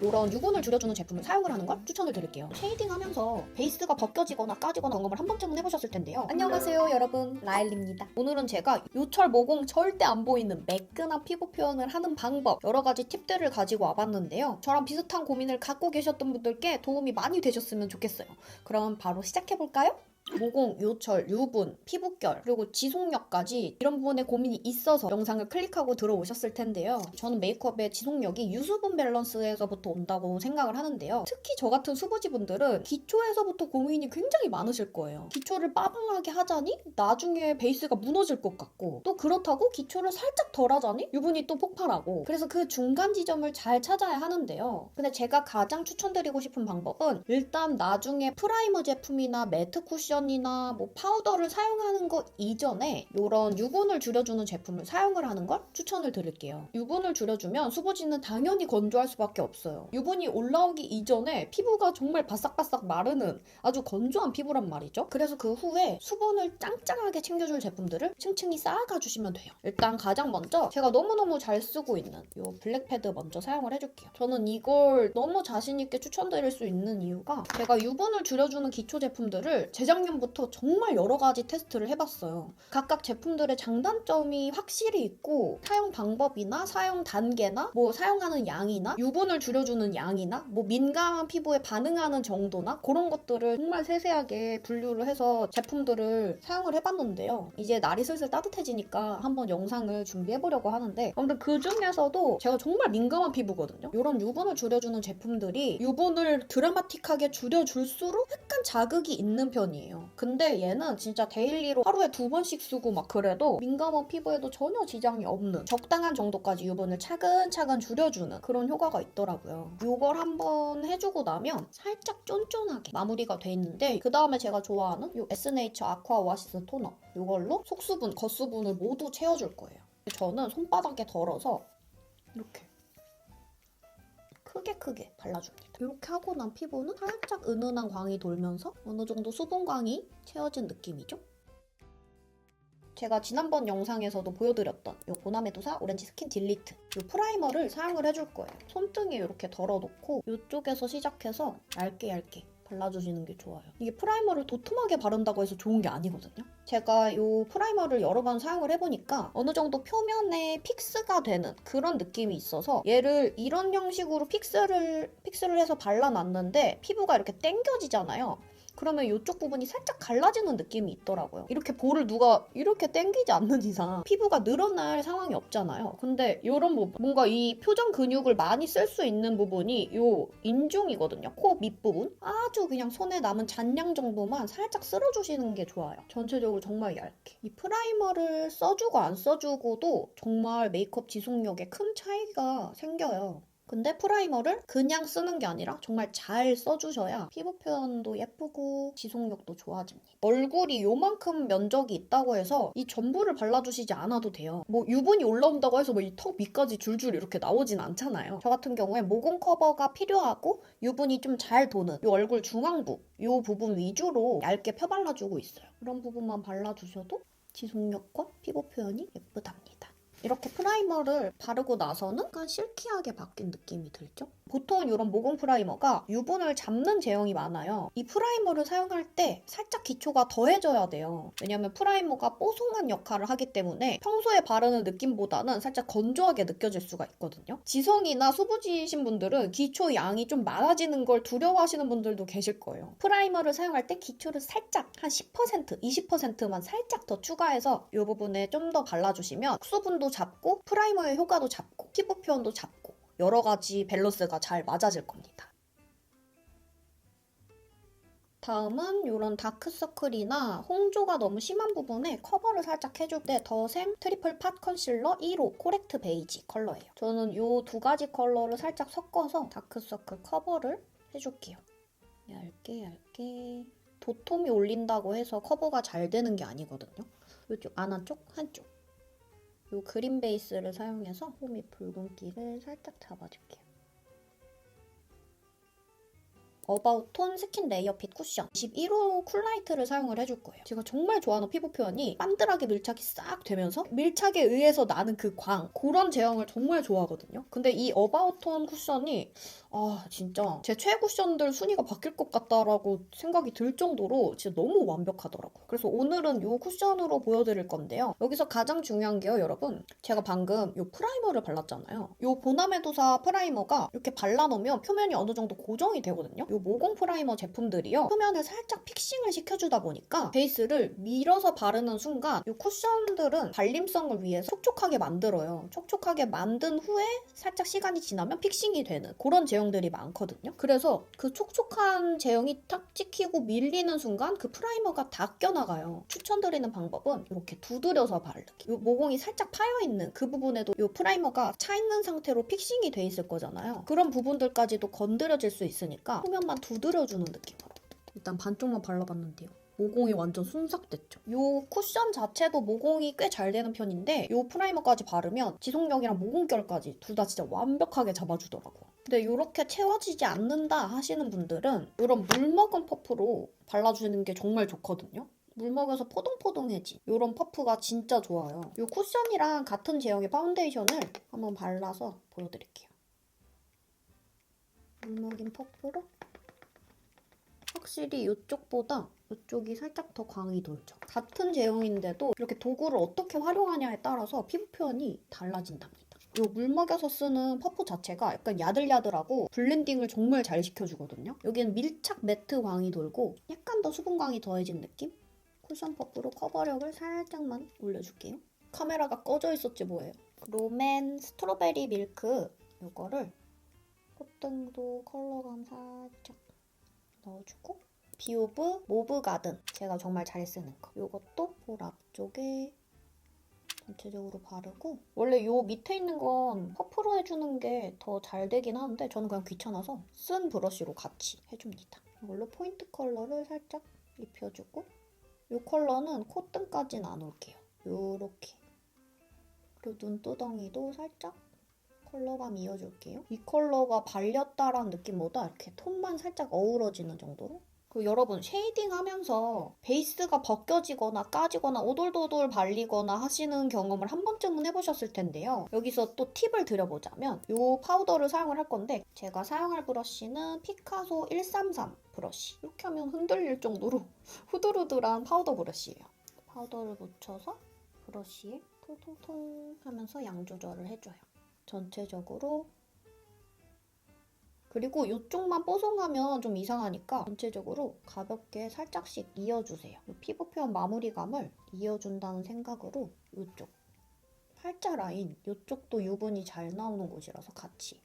이런 유분을 줄여주는 제품을 사용을 하는 걸 추천을 드릴게요. 쉐이딩 하면서 베이스가 벗겨지거나 까지거나 점검을 한 번쯤은 해보셨을 텐데요. 안녕하세요 여러분 라일입니다. 오늘은 제가 요철 모공 절대 안 보이는 매끈한 피부 표현을 하는 방법 여러 가지 팁들을 가지고 와봤는데요. 저랑 비슷한 고민을 갖고 계셨던 분들께 도움이 많이 되셨으면 좋겠어요. 그럼 바로 시작해볼까요? 모공, 요철, 유분, 피부결, 그리고 지속력까지 이런 부분에 고민이 있어서 영상을 클릭하고 들어오셨을 텐데요. 저는 메이크업의 지속력이 유수분 밸런스에서부터 온다고 생각을 하는데요. 특히 저 같은 수부지분들은 기초에서부터 고민이 굉장히 많으실 거예요. 기초를 빠방하게 하자니 나중에 베이스가 무너질 것 같고 또 그렇다고 기초를 살짝 덜 하자니 유분이 또 폭발하고 그래서 그 중간 지점을 잘 찾아야 하는데요. 근데 제가 가장 추천드리고 싶은 방법은 일단 나중에 프라이머 제품이나 매트 쿠션 이나 뭐 파우더를 사용하는 것 이전에 이런 유분을 줄여주는 제품을 사용을 하는 걸 추천을 드릴게요. 유분을 줄여주면 수부지는 당연히 건조할 수밖에 없어요. 유분이 올라오기 이전에 피부가 정말 바싹바싹 마르는 아주 건조한 피부란 말이죠. 그래서 그 후에 수분을 짱짱하게 챙겨줄 제품들을 층층이 쌓아가 주시면 돼요. 일단 가장 먼저 제가 너무너무 잘 쓰고 있는 이 블랙패드 먼저 사용을 해줄게요. 저는 이걸 너무 자신있게 추천드릴 수 있는 이유가 제가 유분을 줄여주는 기초 제품들을 재작년 부터 정말 여러 가지 테스트를 해봤어요. 각각 제품들의 장단점이 확실히 있고 사용 방법이나 사용 단계나 뭐 사용하는 양이나 유분을 줄여주는 양이나 뭐 민감한 피부에 반응하는 정도나 그런 것들을 정말 세세하게 분류를 해서 제품들을 사용을 해봤는데요. 이제 날이 슬슬 따뜻해지니까 한번 영상을 준비해보려고 하는데 아무튼 그 중에서도 제가 정말 민감한 피부거든요. 이런 유분을 줄여주는 제품들이 유분을 드라마틱하게 줄여줄수록 약간 자극이 있는 편이에요. 근데 얘는 진짜 데일리로 하루에 두 번씩 쓰고 막 그래도 민감한 피부에도 전혀 지장이 없는 적당한 정도까지 유분을 차근차근 줄여주는 그런 효과가 있더라고요. 이걸 한번 해주고 나면 살짝 쫀쫀하게 마무리가 돼 있는데 그 다음에 제가 좋아하는 이 에스네이처 아쿠아 오아시스 토너 이걸로 속수분, 겉수분을 모두 채워줄 거예요. 저는 손바닥에 덜어서 이렇게 크게 크게 발라줍니다. 이렇게 하고 난 피부는 살짝 은은한 광이 돌면서 어느 정도 수분 광이 채워진 느낌이죠. 제가 지난번 영상에서도 보여드렸던 이 보나메두사 오렌지 스킨 딜리트 이 프라이머를 사용을 해줄 거예요. 손등에 이렇게 덜어놓고 이쪽에서 시작해서 얇게 얇게 발라주시는 게 좋아요. 이게 프라이머를 도톰하게 바른다고 해서 좋은 게 아니거든요. 제가 이 프라이머를 여러 번 사용을 해보니까 어느 정도 표면에 픽스가 되는 그런 느낌이 있어서 얘를 이런 형식으로 픽스를 픽스를 해서 발라놨는데 피부가 이렇게 당겨지잖아요. 그러면 이쪽 부분이 살짝 갈라지는 느낌이 있더라고요. 이렇게 볼을 누가 이렇게 당기지 않는 이상 피부가 늘어날 상황이 없잖아요. 근데 이런 부분, 뭔가 이 표정 근육을 많이 쓸 수 있는 부분이 이 인중이거든요. 코 밑부분. 아주 그냥 손에 남은 잔량 정도만 살짝 쓸어주시는 게 좋아요. 전체적으로 정말 얇게. 이 프라이머를 써주고 안 써주고도 정말 메이크업 지속력에 큰 차이가 생겨요. 근데 프라이머를 그냥 쓰는 게 아니라 정말 잘 써주셔야 피부 표현도 예쁘고 지속력도 좋아집니다. 얼굴이 요만큼 면적이 있다고 해서 이 전부를 발라주시지 않아도 돼요. 뭐 유분이 올라온다고 해서 뭐 이 턱 밑까지 줄줄 이렇게 나오진 않잖아요. 저 같은 경우에 모공 커버가 필요하고 유분이 좀 잘 도는 이 얼굴 중앙부 이 부분 위주로 얇게 펴발라주고 있어요. 이런 부분만 발라주셔도 지속력과 피부 표현이 예쁘답니다. 이렇게 프라이머를 바르고 나서는 약간 실키하게 바뀐 느낌이 들죠? 보통 이런 모공 프라이머가 유분을 잡는 제형이 많아요. 이 프라이머를 사용할 때 살짝 기초가 더해져야 돼요. 왜냐면 프라이머가 뽀송한 역할을 하기 때문에 평소에 바르는 느낌보다는 살짝 건조하게 느껴질 수가 있거든요. 지성이나 수부지신 분들은 기초 양이 좀 많아지는 걸 두려워하시는 분들도 계실 거예요. 프라이머를 사용할 때 기초를 살짝 한 10%, 20%만 살짝 더 추가해서 이 부분에 좀 더 발라주시면 수분 도 잡고 프라이머의 효과도 잡고 피부 표현도 잡고 여러 가지 밸런스가 잘 맞아질 겁니다. 다음은 이런 다크서클이나 홍조가 너무 심한 부분에 커버를 살짝 해줄 때 더샘 트리플 팟 컨실러 1호 코렉트 베이지 컬러예요. 저는 이 두 가지 컬러를 살짝 섞어서 다크서클 커버를 해줄게요. 얇게 얇게 도톰이 올린다고 해서 커버가 잘 되는 게 아니거든요. 이쪽 안 한쪽 한쪽 이 그린 베이스를 사용해서 홈이 붉은기를 살짝 잡아줄게요. 어바웃 톤 스킨 레이어 핏 쿠션 21호 쿨라이트를 사용을 해줄 거예요. 제가 정말 좋아하는 피부 표현이 반들하게 밀착이 싹 되면서 밀착에 의해서 나는 그 광, 그런 제형을 정말 좋아하거든요. 근데 이 어바웃 톤 쿠션이 아 진짜 제 최애 쿠션들 순위가 바뀔 것 같다라고 생각이 들 정도로 진짜 너무 완벽하더라고요. 그래서 오늘은 이 쿠션으로 보여드릴 건데요. 여기서 가장 중요한 게요 여러분 제가 방금 이 프라이머를 발랐잖아요. 이 보나메도사 프라이머가 이렇게 발라놓으면 표면이 어느 정도 고정이 되거든요. 이 모공 프라이머 제품들이요 표면을 살짝 픽싱을 시켜주다 보니까 베이스를 밀어서 바르는 순간 이 쿠션들은 발림성을 위해서 촉촉하게 만들어요. 촉촉하게 만든 후에 살짝 시간이 지나면 픽싱이 되는 그런 제 형들이 많거든요. 그래서 그 촉촉한 제형이 탁 찍히고 밀리는 순간 그 프라이머가 다 껴나가요. 추천드리는 방법은 이렇게 두드려서 바르기. 이 모공이 살짝 파여 있는 그 부분에도 이 프라이머가 차 있는 상태로 픽싱이 돼 있을 거잖아요. 그런 부분들까지도 건드려질 수 있으니까 표면만 두드려주는 느낌으로. 일단 반쪽만 발라봤는데요. 모공이 완전 순삭됐죠. 이 쿠션 자체도 모공이 꽤 잘 되는 편인데 이 프라이머까지 바르면 지속력이랑 모공결까지 둘 다 진짜 완벽하게 잡아주더라고요. 근데 이렇게 채워지지 않는다 하시는 분들은 이런 물 먹은 퍼프로 발라주는 게 정말 좋거든요. 물 먹여서 포동포동해지. 이런 퍼프가 진짜 좋아요. 이 쿠션이랑 같은 제형의 파운데이션을 한번 발라서 보여드릴게요. 물 먹인 퍼프로 확실히 이쪽보다 이쪽이 살짝 더 광이 돌죠. 같은 제형인데도 이렇게 도구를 어떻게 활용하냐에 따라서 피부 표현이 달라진답니다. 이 물먹여서 쓰는 퍼프 자체가 약간 야들야들하고 블렌딩을 정말 잘 시켜주거든요. 여기는 밀착 매트 광이 돌고 약간 더 수분 광이 더해진 느낌? 쿠션 퍼프로 커버력을 살짝만 올려줄게요. 카메라가 꺼져 있었지 뭐예요. 롬앤 스트로베리 밀크 이거를 콧등도 컬러감 살짝 넣어주고 비오브 모브 가든 제가 정말 잘 쓰는 거 이것도 볼 앞쪽에 전체적으로 바르고 원래 요 밑에 있는 건 퍼프로 해주는 게 더 잘 되긴 하는데 저는 그냥 귀찮아서 쓴 브러쉬로 같이 해줍니다. 이걸로 포인트 컬러를 살짝 입혀주고 이 컬러는 콧등까지는 안 올게요. 요렇게. 그리고 눈두덩이도 살짝 컬러감 이어줄게요. 이 컬러가 발렸다라는 느낌보다 이렇게 톤만 살짝 어우러지는 정도로 그 여러분 쉐이딩 하면서 베이스가 벗겨지거나 까지거나 오돌도돌 발리거나 하시는 경험을 한 번쯤은 해보셨을 텐데요. 여기서 또 팁을 드려보자면 이 파우더를 사용을 할 건데 제가 사용할 브러쉬는 피카소 133 브러쉬 이렇게 하면 흔들릴 정도로 후들후들한 파우더 브러쉬예요. 파우더를 묻혀서 브러쉬에 통통통 하면서 양 조절을 해줘요. 전체적으로 그리고 이쪽만 뽀송하면 좀 이상하니까 전체적으로 가볍게 살짝씩 이어주세요. 이 피부 표현 마무리감을 이어준다는 생각으로 이쪽 팔자 라인 이쪽도 유분이 잘 나오는 곳이라서 같이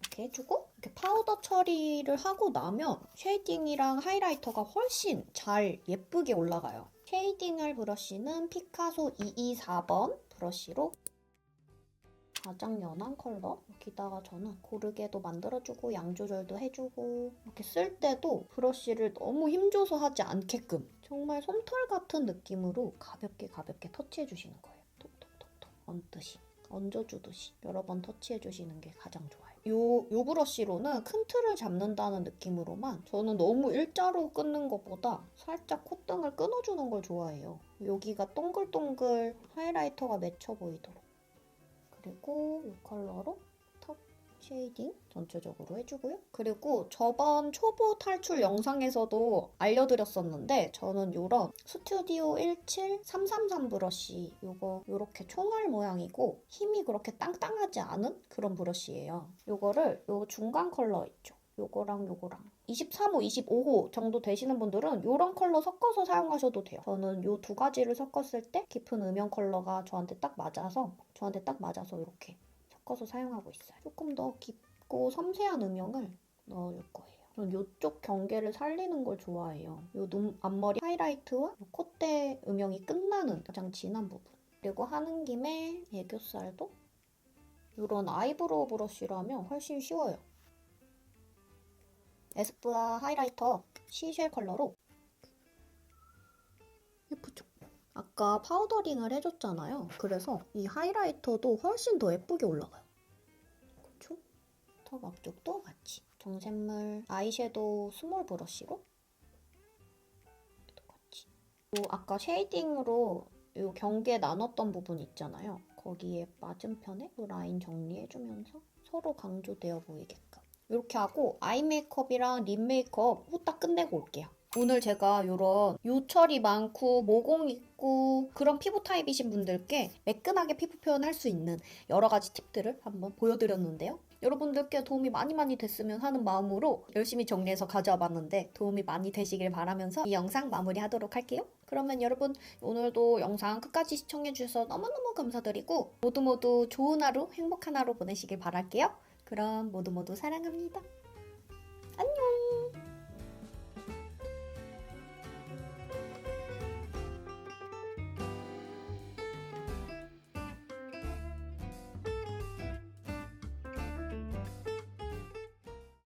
이렇게 해주고 이렇게 파우더 처리를 하고 나면 쉐이딩이랑 하이라이터가 훨씬 잘 예쁘게 올라가요. 쉐이딩할 브러쉬는 피카소 224번 브러쉬로 가장 연한 컬러 여기다가 저는 고르게도 만들어주고 양 조절도 해주고 이렇게 쓸 때도 브러쉬를 너무 힘줘서 하지 않게끔 정말 솜털 같은 느낌으로 가볍게 가볍게 터치해주시는 거예요. 톡톡톡톡 얹듯이 얹어주듯이 여러 번 터치해주시는 게 가장 좋아요. 요, 요 브러쉬로는 큰 틀을 잡는다는 느낌으로만 저는 너무 일자로 끊는 것보다 살짝 콧등을 끊어주는 걸 좋아해요. 여기가 동글동글 하이라이터가 맺혀 보이도록 그리고 이 컬러로 턱 쉐이딩 전체적으로 해주고요. 그리고 저번 초보 탈출 영상에서도 알려드렸었는데 저는 이런 스튜디오 17333 브러쉬 이거 이렇게 총알 모양이고 힘이 그렇게 땅땅하지 않은 그런 브러쉬예요. 이거를 이 중간 컬러 있죠. 요거랑 요거랑 23호, 25호 정도 되시는 분들은 요런 컬러 섞어서 사용하셔도 돼요. 저는 요 두 가지를 섞었을 때 깊은 음영 컬러가 저한테 딱 맞아서 저한테 딱 맞아서 이렇게 섞어서 사용하고 있어요. 조금 더 깊고 섬세한 음영을 넣어줄 거예요. 저는 이쪽 경계를 살리는 걸 좋아해요. 요 눈, 앞머리 하이라이트와 요 콧대 음영이 끝나는 가장 진한 부분. 그리고 하는 김에 애교살도 이런 아이브로우 브러쉬로 하면 훨씬 쉬워요. 에스쁘아 하이라이터 시쉘 컬러로 예쁘죠? 아까 파우더링을 해줬잖아요. 그래서 이 하이라이터도 훨씬 더 예쁘게 올라가요. 그쵸? 턱 앞쪽도 같이 정샘물 아이섀도우 스몰 브러쉬로 똑같이 요 아까 쉐이딩으로 요 경계 나눴던 부분 있잖아요. 거기에 맞은편에 요 라인 정리해주면서 서로 강조되어 보이게끔 이렇게 하고 아이 메이크업이랑 립 메이크업 후딱 끝내고 올게요. 오늘 제가 이런 요철이 많고 모공 있고 그런 피부 타입이신 분들께 매끈하게 피부 표현할 수 있는 여러 가지 팁들을 한번 보여드렸는데요. 여러분들께 도움이 많이 많이 됐으면 하는 마음으로 열심히 정리해서 가져와 봤는데 도움이 많이 되시길 바라면서 이 영상 마무리하도록 할게요. 그러면 여러분 오늘도 영상 끝까지 시청해주셔서 너무너무 감사드리고 모두 모두 좋은 하루 행복한 하루 보내시길 바랄게요. 그럼 모두 모두 사랑합니다.